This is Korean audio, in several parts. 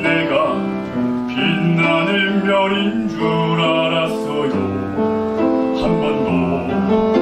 내가 빛나는 별인 줄 알았어요. 한 번도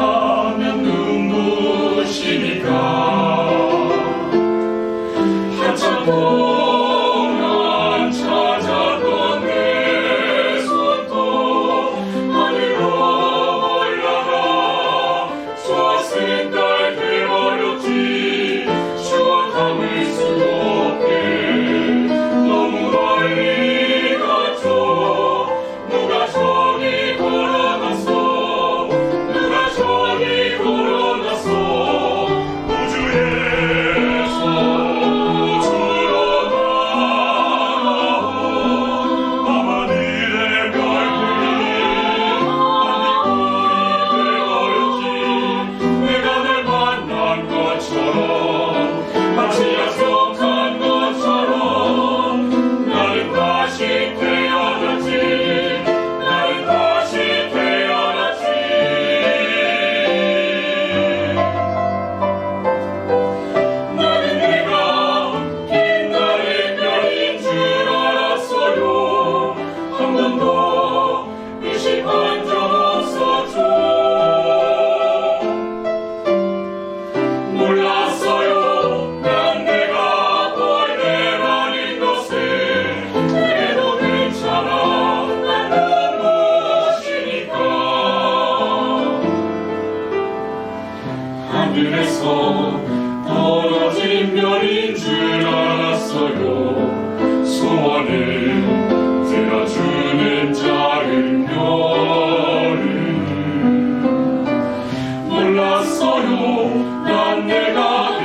하늘에서 떨어진 별인 줄 알았어요. 소원을 들어주는 작은 별을 몰랐어요. 난 내가